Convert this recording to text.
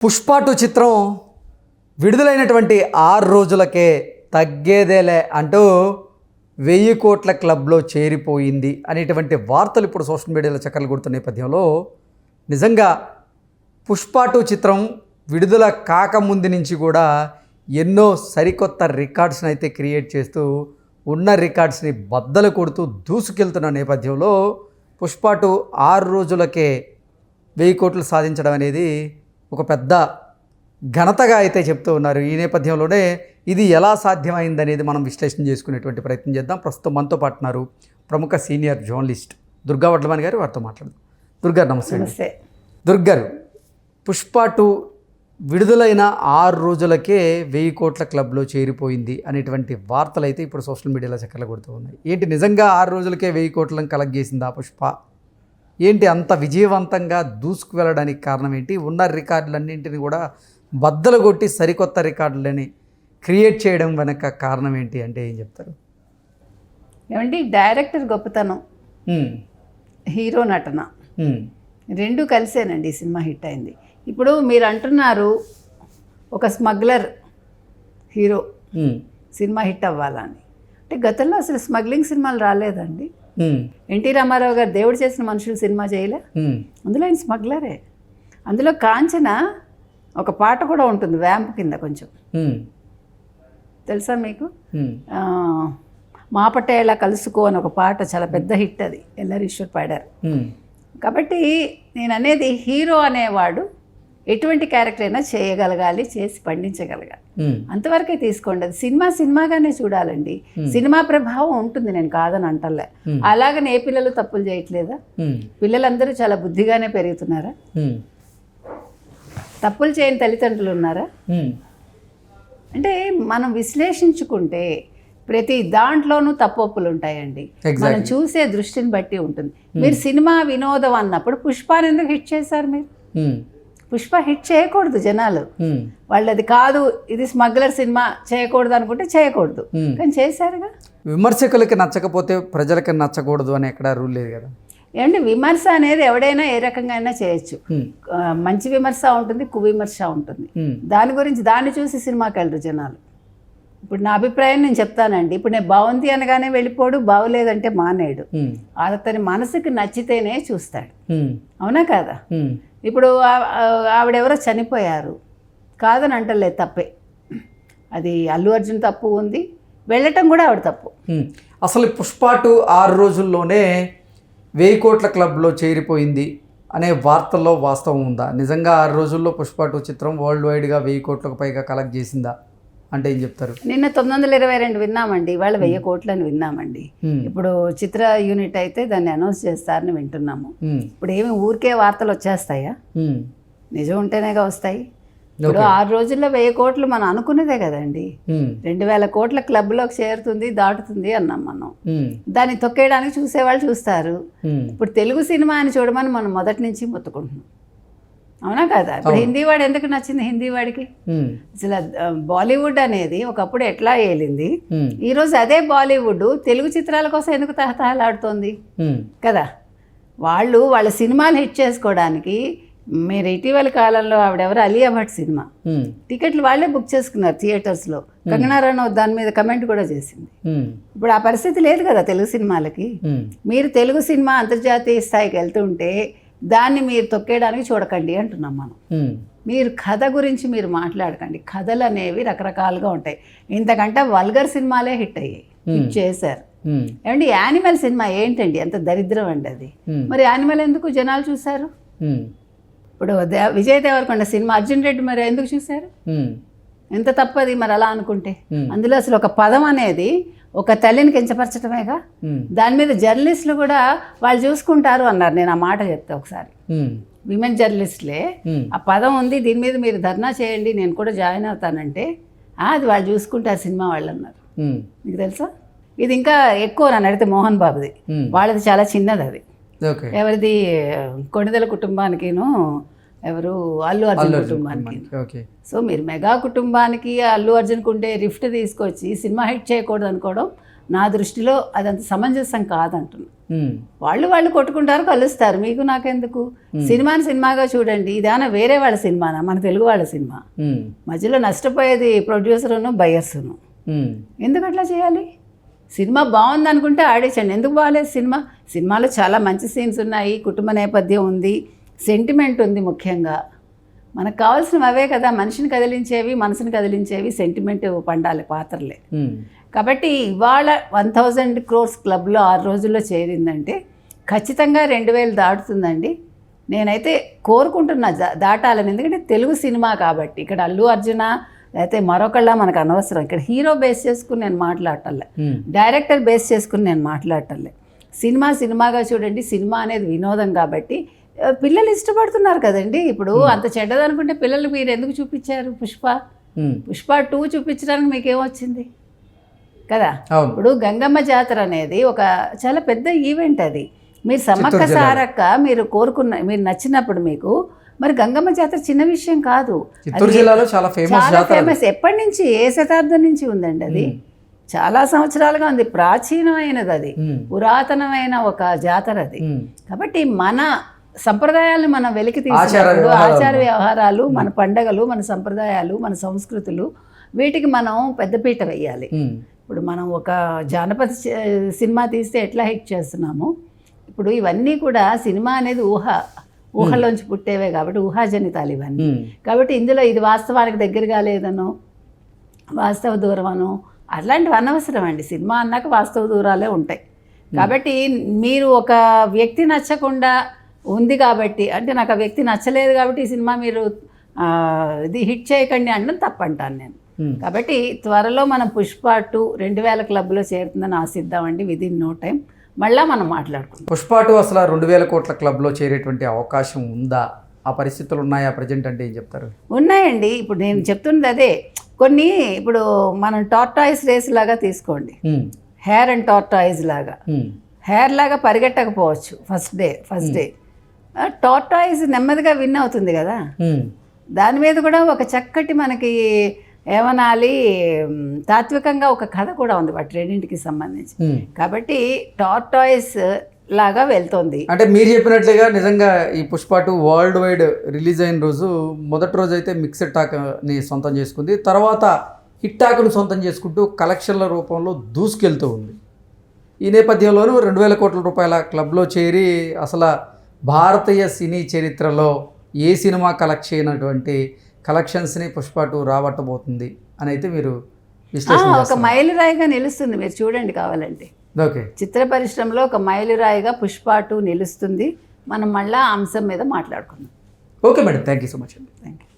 Pushpa two చిత్రం విడుదలైనటువంటి ఆరు రోజులకే తగ్గేదేలే అంటూ వెయ్యి కోట్ల క్లబ్లో చేరిపోయింది అనేటువంటి వార్తలు ఇప్పుడు సోషల్ మీడియాలో చక్కర్లు కొడుతున్న నేపథ్యంలో నిజంగా పుష్ప టూ చిత్రం విడుదల కాకముందు నుంచి కూడా ఎన్నో సరికొత్త రికార్డ్స్ని అయితే క్రియేట్ చేస్తూ ఉన్న రికార్డ్స్ని బద్దలు కొడుతూ దూసుకెళ్తున్న నేపథ్యంలో పుష్ప టూ ఆరు రోజులకే వెయ్యి కోట్లు సాధించడం అనేది ఒక పెద్ద ఘనతగా అయితే చెప్తూ ఉన్నారు ఈ నేపథ్యంలోనే ఇది ఎలా సాధ్యమైందనేది మనం విశ్లేషణ చేసుకునేటువంటి ప్రయత్నం చేద్దాం. ప్రస్తుతం మనతో పాటు ఉన్నారు ప్రముఖ సీనియర్ జర్నలిస్ట్ దుర్గా వడ్లమణి గారు వారితో మాట్లాడదాం. దుర్గా నమస్తే. నమస్తే. దుర్గారు పుష్ప టూ విడుదలైన ఆరు రోజులకే వెయ్యి కోట్ల క్లబ్లో చేరిపోయింది అనేటువంటి వార్తలు అయితే ఇప్పుడు సోషల్ మీడియాలో చక్కర్లు కొడుతూ ఉన్నాయి. ఏంటి నిజంగా ఆరు రోజులకే వెయ్యి కోట్లను కలెక్ట్ చేసింది పుష్ప? ఏంటి అంత విజయవంతంగా దూసుకు వెళ్ళడానికి కారణం ఏంటి ఉన్న రికార్డులన్నింటిని కూడా బద్దలు కొట్టి సరికొత్త రికార్డులని క్రియేట్ చేయడం వెనక కారణం ఏంటి అంటే ఏం చెప్తారు? ఏమండి? డైరెక్టర్ గొప్పతనం. హీరో నటన. రెండు కలిసేనండి ఈ సినిమా హిట్ అయింది. ఇప్పుడు మీరు అంటున్నారు ఒక స్మగ్లర్ హీరో సినిమా హిట్ అవ్వాలని. అంటే గతంలో అసలు స్మగ్లింగ్ సినిమాలు రాలేదండి. ఎన్టీ రామారావు గారు దేవుడు చేసిన మనుషులు సినిమా చేయలే? అందులో ఆయన స్మగ్లరే. అందులో కాంచన ఒక పాట కూడా ఉంటుంది వ్యాంప్ కింద కొంచెం. తెలుసా మీకు? హ్మ్, ఆ, మా పటేలా కలుసుకో అని ఒక పాట చాలా పెద్ద హిట్ అది ఎల్లరీశ్వర్ పాడారు. హ్మ్, కాబట్టి నేను అనేది హీరో అనేవాడు ఎటువంటి క్యారెక్టర్ అయినా చేయగలగాలి చేసి పండించగలగాలి. అంతవరకే తీసుకోండి. అది సినిమా సినిమాగానే చూడాలండి. సినిమా ప్రభావం ఉంటుంది నేను కాదని అంటలే. అలాగని ఏ పిల్లలు తప్పులు చేయట్లేదా? పిల్లలందరూ చాలా బుద్ధిగానే పెరుగుతున్నారా? తప్పులు చేయని తల్లిదండ్రులు ఉన్నారా? అంటే మనం విశ్లేషించుకుంటే ప్రతి దాంట్లోనూ తప్పొప్పులు ఉంటాయండి. మనం చూసే దృష్టిని బట్టి ఉంటుంది. మీరు సినిమా వినోదం అన్నప్పుడు పుష్పాన్ని ఎందుకు హిట్ చేశారు మీరు? పుష్ప హిట్ చేయకూడదు జనాలు. హ్మ్, వాళ్ళు అది కాదు ఇది స్మగ్లర్ సినిమా చేయకూడదు అనుకుంటే చేయకూడదు. కానీ చేశారుగా. విమర్శకులకి నచ్చకపోతే ప్రజలకి నచ్చకూడదు అని ఎక్కడ రూల్ లేదు కదా. ఏమంటే విమర్శ అనేది ఎవడైనా ఏ రకంగా అయినా చేయొచ్చు. మంచి విమర్శ ఉంటుంది కువిమర్శ ఉంటుంది. దాని గురించి దాన్ని చూసి సినిమాకి వెళ్ళరు జనాలు. ఇప్పుడు నా అభిప్రాయం నేను చెప్తానండి. ఇప్పుడు నేను బాగుంది అనగానే వెళ్ళిపోడు బాగోలేదంటే మానేడు. అతని మనసుకి నచ్చితేనే చూస్తాడు. అవునా కాదా? ఇప్పుడు ఆవిడెవరో చనిపోయారు. కాదని అంటలేదు తప్పే. అది అల్లు అర్జున్ తప్పు ఉంది. వెళ్ళటం కూడా ఆవిడ తప్పు. అసలు పుష్పాటు పుష్ప టూ ఆరు రోజుల్లోనే వెయ్యి కోట్ల క్లబ్లో చేరిపోయింది అనే వార్తల్లో వాస్తవం ఉందా? నిజంగా ఆరు రోజుల్లో పుష్ప టూ చిత్రం వరల్డ్ వైడ్గా వెయ్యి కోట్లకు పైగా కలెక్ట్ చేసిందా? అంటే ఏం చెప్తారు? నిన్న తొమ్మిది వందల ఇరవై రెండు విన్నామండి. ఇవాళ వెయ్యి కోట్లని విన్నామండి. ఇప్పుడు చిత్ర యూనిట్ అయితే దాన్ని అనౌన్స్ చేస్తారని వింటున్నాము. ఇప్పుడు ఏమి ఊరికే వార్తలు వచ్చేస్తాయా? నిజం ఉంటేనేగా వస్తాయి. ఇప్పుడు ఆరు రోజుల్లో వెయ్యి కోట్లు మనం అనుకున్నదే కదండి. రెండు వేల కోట్ల క్లబ్లోకి చేరుతుంది దాటుతుంది అన్నాం మనం. దాన్ని తొక్కేయడానికి చూసేవాళ్ళు చూస్తారు. ఇప్పుడు తెలుగు సినిమా అని చూడమని మనం మొదటి నుంచి మొత్తుకుంటున్నాం. అవునా కదా? ఇప్పుడు హిందీ వాడు ఎందుకు నచ్చింది హిందీ వాడికి? అసలు బాలీవుడ్ అనేది ఒకప్పుడు ఎట్లా ఏలింది? ఈరోజు అదే బాలీవుడ్ తెలుగు చిత్రాల కోసం ఎందుకు తహతహలాడుతోంది? కదా? వాళ్ళు వాళ్ళ సినిమాలు హిట్ చేసుకోవడానికి మీరు ఇటీవల కాలంలో ఆవిడెవరు అలియా భట్ సినిమా. టికెట్లు వాళ్ళే బుక్ చేసుకున్నారు థియేటర్స్లో. కంగనా రనౌత్ దాని మీద కమెంట్ కూడా చేసింది. ఇప్పుడు ఆ పరిస్థితి లేదు కదా తెలుగు సినిమాలకి? మీరు తెలుగు సినిమా అంతర్జాతీయ స్థాయికి వెళ్తుంటే దాన్ని మీరు తొక్కేయడానికి చూడకండి అంటున్నాం మనం. మీరు కథ గురించి మీరు మాట్లాడకండి. కథలు అనేవి రకరకాలుగా ఉంటాయి. ఇంతకంటే వల్గర్ సినిమాలే హిట్ అయ్యాయి. హిట్ చేశారు. ఏమండి యానిమల్ సినిమా ఏంటండి? ఎంత దరిద్రం అండి అది. మరి యానిమల్ ఎందుకు జనాలు చూశారు? ఇప్పుడు విజయ్ దేవరకొండ సినిమా అర్జున్ రెడ్డి మరి ఎందుకు చూశారు? ఎంత తప్పది మరి అలా అనుకుంటే. అందులో అసలు ఒక పదం అనేది ఒక తల్లిని కించపరచడమేగా దాని మీద జర్నలిస్టులు కూడా వాళ్ళు చూసుకుంటారు అన్నారు. నేను ఆ మాట చెప్తే ఒకసారి. విమెన్ జర్నలిస్టులే ఆ పదం ఉంది దీని మీద మీరు ధర్నా చేయండి నేను కూడా జాయిన్ అవుతానంటే "ఆ, అది వాళ్ళు చూసుకుంటారు సినిమా వాళ్ళు అన్నారు. మీకు తెలుసా? ఇది ఇంకా ఎక్కువ నన్ను అడిగితే మోహన్ బాబుది. వాళ్ళది చాలా చిన్నది అది. ఎవరిది? కొణిదల కుటుంబానికిను ఎవరు అల్లు అర్జున్ అర్జున్ కుటుంబానికి. సో మీరు మెగా కుటుంబానికి అల్లు అర్జున్కి ఉండే రిఫ్ట్ తీసుకొచ్చి సినిమా హిట్ చేయకూడదు అనుకోవడం నా దృష్టిలో అదంత సమంజసం కాదంటున్నా. వాళ్ళు వాళ్ళు కొట్టుకుంటారు కలుస్తారు. మీకు నాకెందుకు? సినిమాని సినిమాగా చూడండి. ఇదేమన్నా వేరే వాళ్ళ సినిమానా? మన తెలుగు వాళ్ళ సినిమా. మధ్యలో నష్టపోయేది ప్రొడ్యూసరును బయర్సును. ఎందుకు అట్లా చేయాలి? సినిమా బాగుంది అనుకుంటే ఆడేసండి ఎందుకు బాగాలేదు సినిమా? సినిమాలో చాలా మంచి సీన్స్ ఉన్నాయి కుటుంబ నేపథ్యం ఉంది. సెంటిమెంట్ ఉంది ముఖ్యంగా. మనకు కావాల్సినవి అవే కదా మనిషిని కదిలించేవి మనసుని కదిలించేవి సెంటిమెంట్ పండాలి పాత్రలే. కాబట్టి ఇవాళ వన్ థౌజండ్ క్రోర్స్ క్లబ్లో ఆరు రోజుల్లో చేరిందంటే ఖచ్చితంగా రెండు వేలు దాటుతుందండి. నేనైతే కోరుకుంటున్నా దాటాలని. ఎందుకంటే తెలుగు సినిమా కాబట్టి ఇక్కడ అల్లు అర్జున లేకపోతే మరొకళ్ళ మనకు అనవసరం. ఇక్కడ హీరో బేస్ చేసుకుని నేను మాట్లాడటంలే. డైరెక్టర్ బేస్ చేసుకుని నేను మాట్లాడటంలే. సినిమా సినిమాగా చూడండి సినిమా అనేది వినోదం కాబట్టి పిల్లలు ఇష్టపడుతున్నారు కదండి. ఇప్పుడు అంత చెడ్డదనుకుంటే పిల్లలు మీరు ఎందుకు చూపించారు పుష్ప? పుష్ప టూ చూపించడానికి మీకు ఏమొచ్చింది కదా ఇప్పుడు గంగమ్మ జాతర అనేది ఒక చాలా పెద్ద ఈవెంట్ అది. మీరు సమ్మక్క జిల్లాలో. సారక్క మీరు కోరుకున్న మీరు నచ్చినప్పుడు మీకు మరి గంగమ్మ జాతర చిన్న విషయం కాదు. చిత్తూరు జిల్లాలో చాలా ఫేమస్ చాలా. ఫేమస్ ఎప్పటి నుంచి? ఏ శతాబ్దం నుంచి ఉందండి అది? చాలా సంవత్సరాలుగా ఉంది. ప్రాచీనమైనది అది. పురాతనమైన ఒక జాతర అది. కాబట్టి మన సంప్రదాయాలను మనం వెలికి వ్యవహారాలు. ఆచార వ్యవహారాలు మన పండగలు మన సంప్రదాయాలు మన సంస్కృతులు వీటికి మనం పెద్దపీట వేయాలి. ఇప్పుడు మనం ఒక జానపద సినిమా తీస్తే ఎట్లా హిట్ చేస్తున్నాము? ఇప్పుడు ఇవన్నీ కూడా సినిమా అనేది ఊహ. ఊహలోంచి పుట్టేవే కాబట్టి ఊహాజనితాలు ఇవన్నీ. కాబట్టి ఇందులో ఇది వాస్తవానికి దగ్గరగా లేదనో వాస్తవ దూరమనో అట్లాంటివి అనవసరం అండి. సినిమా అన్నాక వాస్తవ దూరాలే ఉంటాయి. కాబట్టి మీరు ఒక వ్యక్తి నచ్చకుండా ఉంది కాబట్టి అంటే నాకు ఆ వ్యక్తి నచ్చలేదు కాబట్టి ఈ సినిమా మీరు ఇది హిట్ చేయకండి అనడం తప్పంటాను నేను. కాబట్టి త్వరలో మనం పుష్ప టూ రెండు వేల క్లబ్లో చేరుతుందని ఆశిద్దామండి విత్ ఇన్ నో టైం. మళ్ళీ మనం మాట్లాడుకుందాం. పుష్ప టూ అసలు రెండు వేల కోట్ల క్లబ్లో చేరేటువంటి అవకాశం ఉందా? ఆ పరిస్థితులు ఉన్నాయా ప్రజెంట్ అంటే ఏం చెప్తారు? ఉన్నాయండి. ఇప్పుడు నేను చెప్తున్నది అదే. కొన్ని ఇప్పుడు మనం టార్టాయిస్ రేస్ లాగా తీసుకోండి. హెయిర్ అండ్ టార్టాయిస్ లాగా. హెయిర్ లాగా పరిగెట్టకపోవచ్చు first day first day. Tortoise నెమ్మదిగా విన్ అవుతుంది కదా. దాని మీద కూడా ఒక చక్కటి మనకి ఏమనాలి తాత్వికంగా ఒక కథ కూడా ఉంది వాటి రెండింటికి సంబంధించి. కాబట్టి టార్టాయిస్ లాగా వెళ్తుంది. అంటే మీరు చెప్పినట్లుగా నిజంగా ఈ Pushpa two world wide release అయిన రోజు మొదటి రోజు అయితే మిక్సెడ్ టాక్ని సొంతం చేసుకుంది. తర్వాత హిట్ టాక్ను సొంతం చేసుకుంటూ కలెక్షన్ల రూపంలో దూసుకెళ్తూ ఉంది. ఈ నేపథ్యంలోనూ రెండు వేల కోట్ల రూపాయల క్లబ్లో చేరి అసలు భారతీయ సినీ చరిత్రలో ఏ సినిమా కలెక్ట్ చేయనటువంటి కలెక్షన్స్ని పుష్ప టూ రాబట్టబోతుంది అని అయితే మీరు ఒక మైలురాయిగా నిలుస్తుంది మీరు చూడండి కావాలంటే. ఓకే. చిత్ర పరిశ్రమలో ఒక మైలురాయిగా పుష్ప టూ నిలుస్తుంది. మనం మళ్ళా ఆ అంశం మీద మాట్లాడుకుందాం. Okay madam thank you so much అండి. Thank you